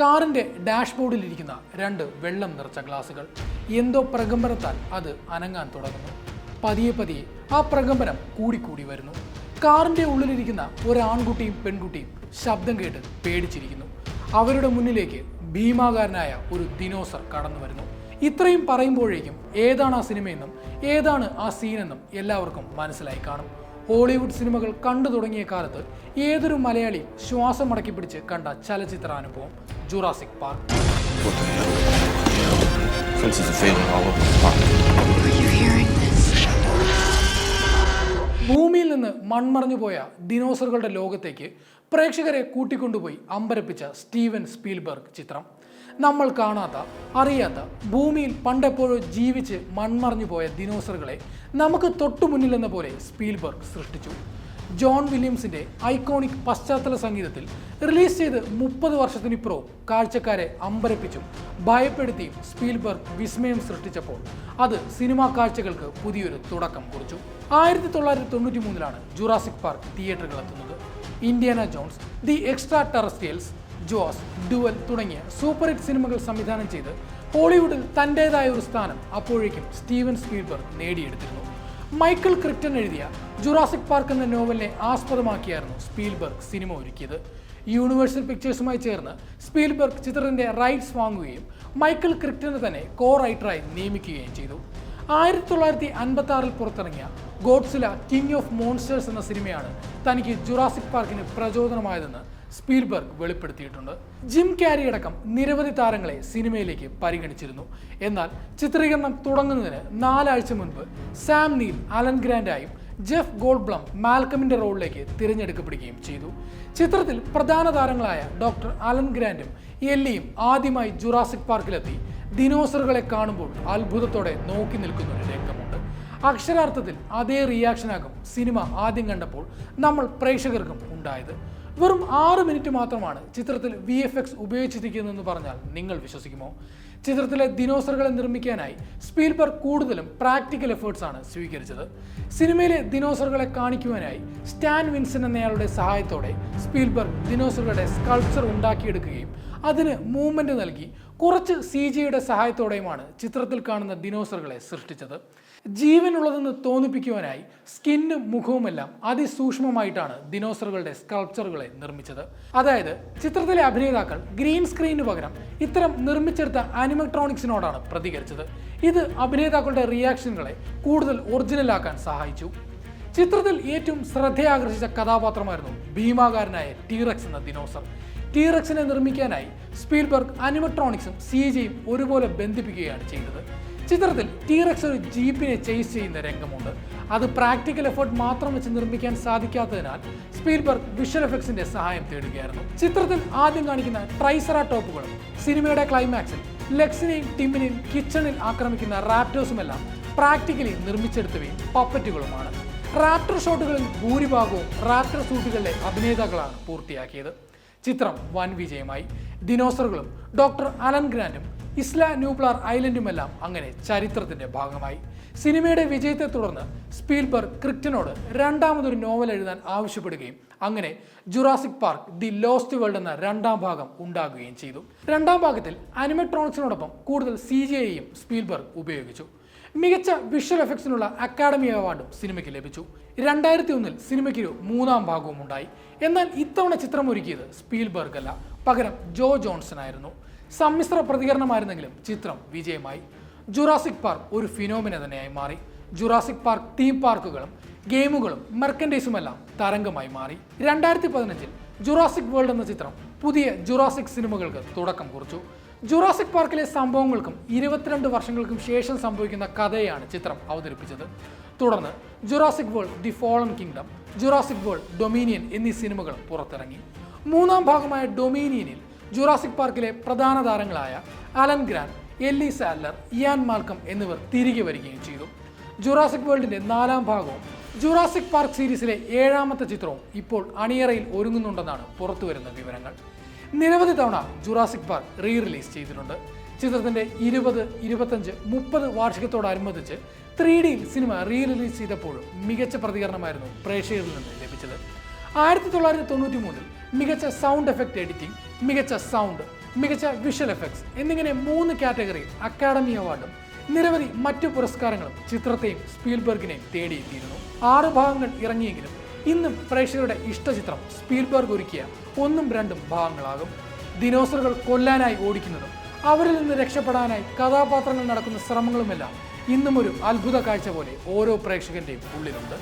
കാറിന്റെ ഡാഷ്ബോർഡിൽ ഇരിക്കുന്ന രണ്ട് വെള്ളം നിറച്ച ഗ്ലാസുകൾ. എന്തോ പ്രകമ്പനത്താൽ അത് അനങ്ങാൻ തുടങ്ങുന്നു. പതിയെ പതിയെ ആ പ്രകമ്പനം കൂടിക്കൂടി വരുന്നു. കാറിന്റെ ഉള്ളിലിരിക്കുന്ന ഒരാൺകുട്ടിയും പെൺകുട്ടിയും ശബ്ദം കേട്ട് പേടിച്ചിരിക്കുന്നു. അവരുടെ മുന്നിലേക്ക് ഭീമാകാരനായ ഒരു ദിനോസർ കടന്നു വരുന്നു. ഇത്രയും പറയുമ്പോഴേക്കും ഏതാണ് ആ സിനിമയെന്നും ഏതാണ് ആ സീനെന്നും എല്ലാവർക്കും മനസ്സിലായി കാണും. ഹോളിവുഡ് സിനിമകൾ കണ്ടു തുടങ്ങിയ കാലത്ത് ഏതൊരു മലയാളി ശ്വാസം മടക്കി പിടിച്ച് കണ്ട ചലച്ചിത്രാനുഭവം? Jurassic park? ഭൂമിയിൽ നിന്ന് മൺമറഞ്ഞു പോയ ദിനോസറുകളുടെ ലോകത്തേക്ക് പ്രേക്ഷകരെ കൂട്ടിക്കൊണ്ടുപോയി അമ്പരപ്പിച്ച സ്റ്റീവൻ സ്പീൽബർഗ് ചിത്രം. നമ്മൾ കാണാത്ത അറിയാത്ത ഭൂമിയിൽ പണ്ടെപ്പോഴോ ജീവിച്ച് മൺമറഞ്ഞു പോയ ദിനോസറുകളെ നമുക്ക് തൊട്ടു മുന്നിലെന്ന പോലെ സ്പീൽബർഗ് സൃഷ്ടിച്ചു. ജോൺ വില്യംസിന്റെ ഐക്കോണിക് പശ്ചാത്തല സംഗീതത്തിൽ റിലീസ് ചെയ്ത് മുപ്പത് വർഷത്തിനിപ്പുറവും കാഴ്ചക്കാരെ അമ്പരപ്പിച്ചും ഭയപ്പെടുത്തിയും സ്പീൽബർഗ് വിസ്മയം സൃഷ്ടിച്ചപ്പോൾ അത് സിനിമാ കാഴ്ചകൾക്ക് പുതിയൊരു തുടക്കം കുറിച്ചു. ആയിരത്തി തൊള്ളായിരത്തി തൊണ്ണൂറ്റി മൂന്നിലാണ് ജുറാസിക് പാർക്ക് തിയേറ്ററുകൾ എത്തുന്നത്. Indiana Jones the extra terrestrials Jaws Duel തുടങ്ങിയ സൂപ്പർ ഹിറ്റ് സിനിമകൾ സംവിധാനം ചെയ്ത് ഹോളിവുഡിൽ തന്റെതായ ഒരു സ്ഥാനം അപ്പോഴേക്കും സ്റ്റീവൻ സ്പീൽബർഗ് നേടിയെടുത്തിരുന്നു. മൈക്കിൾ ക്രിപ്റ്റൻ എഴുതിയ ജുറാസിക് പാർക്ക് എന്ന നോവലിനെ ആസ്പദമാക്കിയായിരുന്നു സ്പീൽബർഗ് സിനിമ ഒരുക്കിയത്. യൂണിവേഴ്സൽ പിക്ചേഴ്സുമായി ചേർന്ന് സ്പീൽബർഗ് ചിത്രത്തിന്റെ റൈറ്റ്സ് വാങ്ങുകയും മൈക്കിൾ ക്രിപ്റ്റനെ തന്നെ കോ റൈറ്ററായി നിയമിക്കുകയും ചെയ്തു. ആയിരത്തി തൊള്ളായിരത്തി അൻപത്തി ആറിൽ പുറത്തിറങ്ങിയ ഗോഡ്സില കിങ് ഓഫ് മോൺസ്റ്റേഴ്സ് എന്ന സിനിമയാണ് തനിക്ക് ജുറാസിക് പാർക്കിന് പ്രചോദനമായതെന്ന് സ്പീൽബർഗ് വെളിപ്പെടുത്തിയിട്ടുണ്ട്. ജിം ക്യാരി അടക്കം നിരവധി താരങ്ങളെ സിനിമയിലേക്ക് പരിഗണിച്ചിരുന്നു. എന്നാൽ ചിത്രീകരണം തുടങ്ങുന്നതിന് നാലാഴ്ച മുൻപ് സാം നീൽ അലൻ ഗ്രാൻഡായും ജെഫ് ഗോൾബ്ലം മാൽക്കമിന്റെ റോളിലേക്ക് തിരഞ്ഞെടുക്കപ്പെടുകയും ചെയ്തു. ചിത്രത്തിൽ പ്രധാന താരങ്ങളായ ഡോക്ടർ അലൻ ഗ്രാൻഡും എല്ലിയും ആദ്യമായി ജുറാസിക് പാർക്കിലെത്തി ദിനോസറുകളെ കാണുമ്പോൾ അത്ഭുതത്തോടെ നോക്കി നിൽക്കുന്ന ഒരു രംഗമുണ്ട്. അക്ഷരാർത്ഥത്തിൽ അതേ റിയാക്ഷനാകും സിനിമ ആദ്യം കണ്ടപ്പോൾ നമ്മൾ പ്രേക്ഷകർക്കും ഉണ്ടായത്. വെറും ആറ് മിനിറ്റ് മാത്രമാണ് ചിത്രത്തിൽ വി എഫ് എക്സ് ഉപയോഗിച്ചിരിക്കുന്നതെന്ന് പറഞ്ഞാൽ നിങ്ങൾ വിശ്വസിക്കുമോ? ചിത്രത്തിലെ ദിനോസറുകളെ നിർമ്മിക്കാനായി സ്പീൽബർഗ് കൂടുതലും പ്രാക്ടിക്കൽ എഫേർട്സ് ആണ് സ്വീകരിച്ചത്. സിനിമയിലെ ദിനോസറുകളെ കാണിക്കുവാനായി സ്റ്റാൻ വിൻസൺ എന്നയാളുടെ സഹായത്തോടെ സ്പീൽബർഗ് ദിനോസറുകളുടെ സ്കൾപ്ചർ ഉണ്ടാക്കിയെടുക്കുകയും അതിന് മൂവ്മെന്റ് നൽകി. കുറച്ച് സി ജിയുടെ സഹായത്തോടെയുമാണ് ചിത്രത്തിൽ കാണുന്ന ദിനോസറുകളെ സൃഷ്ടിച്ചത്. ജീവനുള്ളതെന്ന് തോന്നിപ്പിക്കുവാനായി സ്കിന്നും മുഖവുമെല്ലാം അതിസൂക്ഷ്മമായിട്ടാണ് ദിനോസറുകളുടെ സ്കൾപ്ചറുകളെ നിർമ്മിച്ചത്. അതായത് ചിത്രത്തിലെ അഭിനേതാക്കൾ ഗ്രീൻ സ്ക്രീനിന് പകരം ഇത്തരം നിർമ്മിച്ചെടുത്ത ആനിമട്രോണിക്സിനോടാണ് പ്രതികരിച്ചത്. ഇത് അഭിനേതാക്കളുടെ റിയാക്ഷനുകളെ കൂടുതൽ ഒറിജിനലാക്കാൻ സഹായിച്ചു. ചിത്രത്തിൽ ഏറ്റവും ശ്രദ്ധയാകർഷിച്ച കഥാപാത്രമായിരുന്നു ഭീമാകാരനായ ടീറക്സ് എന്ന ദിനോസർ. ടീറക്സിനെ നിർമ്മിക്കാനായി സ്പീൽബർഗ് അനിമട്രോണിക്സും സി ജിയും ഒരുപോലെ ബന്ധിപ്പിക്കുകയാണ് ചെയ്തത്. ചിത്രത്തിൽ ടീറക്സ് ഒരു ജീപ്പിനെ ചേസ് ചെയ്യുന്ന രംഗമുണ്ട്. അത് പ്രാക്ടിക്കൽ എഫേർട്ട് മാത്രം വെച്ച് നിർമ്മിക്കാൻ സാധിക്കാത്തതിനാൽ സ്പീൽബർഗ് വിഷ്വൽ എഫക്ട്സിന്റെ സഹായം തേടുകയായിരുന്നു. ചിത്രത്തിൽ ആദ്യം കാണിക്കുന്ന ട്രൈസറ ടോപ്പുകളും സിനിമയുടെ ക്ലൈമാക്സിൽ ലെക്സിനെയും ടിമ്മിനെയും കിച്ചണിൽ ആക്രമിക്കുന്ന റാപ്റ്റോസുമെല്ലാം പ്രാക്ടിക്കലി നിർമ്മിച്ചെടുത്തവയും പപ്പറ്റുകളുമാണ് റാപ്റ്റർ ഷോട്ടുകളിൽ ഭൂരിഭാഗവും റാപ്റ്റർ സൂട്ടുകളിലെ അഭിനേതാക്കളാണ് പൂർത്തിയാക്കിയത്. ചിത്രം വൻ വിജയമായി. ദിനോസറുകളും ഡോക്ടർ അലൻ ഗ്രാൻഡും ഇസ്ല ന്യൂപ്ലാർ ഐലൻഡുമെല്ലാം അങ്ങനെ ചരിത്രത്തിന്റെ ഭാഗമായി. സിനിമയുടെ വിജയത്തെ തുടർന്ന് സ്പീൽബർഗ് ക്രിക്റ്റനോട് രണ്ടാമതൊരു നോവൽ എഴുതാൻ ആവശ്യപ്പെടുകയും അങ്ങനെ Jurassic Park the lost world എന്ന രണ്ടാം ഭാഗം ഉണ്ടാകുകയും ചെയ്തു. രണ്ടാം ഭാഗത്തിൽ അനിമട്രോണിക്സിനോടൊപ്പം കൂടുതൽ സി ജി ഐയും സ്പീൽബർഗ് ഉപയോഗിച്ചു. മികച്ച വിഷ്വൽ എഫക്ട്സിനുള്ള അക്കാദമി അവാർഡും സിനിമയ്ക്ക് ലഭിച്ചു. രണ്ടായിരത്തി ഒന്നിൽ സിനിമയ്ക്ക് ഒരു മൂന്നാം ഭാഗവും ഉണ്ടായി. എന്നാൽ ഇത്തവണ ചിത്രം ഒരുക്കിയത് സ്പീൽബർഗ് അല്ല പകരം ജോ ജോൺസൺ ആയിരുന്നു. സമ്മിശ്ര പ്രതികരണമായിരുന്നെങ്കിലും ചിത്രം വിജയമായി. ജുറാസിക് പാർക്ക് ഒരു ഫിനോമിന തന്നെയായി മാറി. ജുറാസിക് പാർക്ക് തീം പാർക്കുകളും ഗെയിമുകളും മെർക്കൻഡൈസുമെല്ലാം തരംഗമായി മാറി. രണ്ടായിരത്തി പതിനഞ്ചിൽ ജുറാസിക് വേൾഡ് എന്ന ചിത്രം പുതിയ ജുറാസിക് സിനിമകൾക്ക് തുടക്കം കുറിച്ചു. ജുറാസിക് പാർക്കിലെ സംഭവങ്ങൾക്കും ഇരുപത്തിരണ്ട് വർഷങ്ങൾക്കും ശേഷം സംഭവിക്കുന്ന കഥയാണ് ചിത്രം അവതരിപ്പിച്ചത്. തുടർന്ന് Jurassic World the fallen kingdom Jurassic World dominion എന്നീ സിനിമകൾ പുറത്തിറങ്ങി. മൂന്നാം ഭാഗമായ ഡൊമീനിയനിൽ ജുറാസിക് പാർക്കിലെ പ്രധാന താരങ്ങളായ Alan Grant Ellie Sattler Ian Malcolm എന്നിവർ തിരികെ വരികയും ചെയ്തു. ജുറാസിക് വേൾഡിന്റെ നാലാം ഭാഗവും ജുറാസിക് പാർക്ക് സീരീസിലെ ഏഴാമത്തെ ചിത്രവും ഇപ്പോൾ അണിയറയിൽ ഒരുങ്ങുന്നുണ്ടെന്നാണ് പുറത്തുവരുന്ന വിവരങ്ങൾ. നിരവധി തവണ ജുറാസിക് പാർക്ക് റീ റിലീസ് ചെയ്തിട്ടുണ്ട്. ചിത്രത്തിന്റെ ഇരുപത് ഇരുപത്തഞ്ച് മുപ്പത് വാർഷികത്തോടനുബന്ധിച്ച് ത്രീ ഡിയിൽ സിനിമ റീ റിലീസ് ചെയ്തപ്പോഴും മികച്ച പ്രതികരണമായിരുന്നു പ്രേക്ഷകരിൽ നിന്ന് ലഭിച്ചത്. ആയിരത്തി തൊള്ളായിരത്തി തൊണ്ണൂറ്റി മൂന്നിൽ മികച്ച സൗണ്ട് എഫക്റ്റ് എഡിറ്റിംഗ് മികച്ച സൗണ്ട് മികച്ച വിഷ്വൽ എഫക്ട്സ് എന്നിങ്ങനെ മൂന്ന് കാറ്റഗറിയിൽ അക്കാഡമി അവാർഡും നിരവധി മറ്റു പുരസ്കാരങ്ങളും ചിത്രത്തെയും സ്പീൽബർഗിനെയും തേടിയെത്തിയിരുന്നു. ആറ് ഭാഗങ്ങൾ ഇറങ്ങിയെങ്കിലും ഇന്നും പ്രേക്ഷകരുടെ ഇഷ്ടചിത്രം സ്പീൽബർഗ് ഒരുക്കിയ ഒന്നും രണ്ടും ഭാഗങ്ങളാകും. ദിനോസറുകൾ കൊല്ലാനായി ഓടിക്കുന്നതും അവരിൽ നിന്ന് രക്ഷപ്പെടാനായി കഥാപാത്രങ്ങൾ നടക്കുന്ന ശ്രമങ്ങളുമെല്ലാം ഇന്നും ഒരു അത്ഭുത കാഴ്ച പോലെ ഓരോ പ്രേക്ഷകന്റെയും ഉള്ളിലുണ്ട്.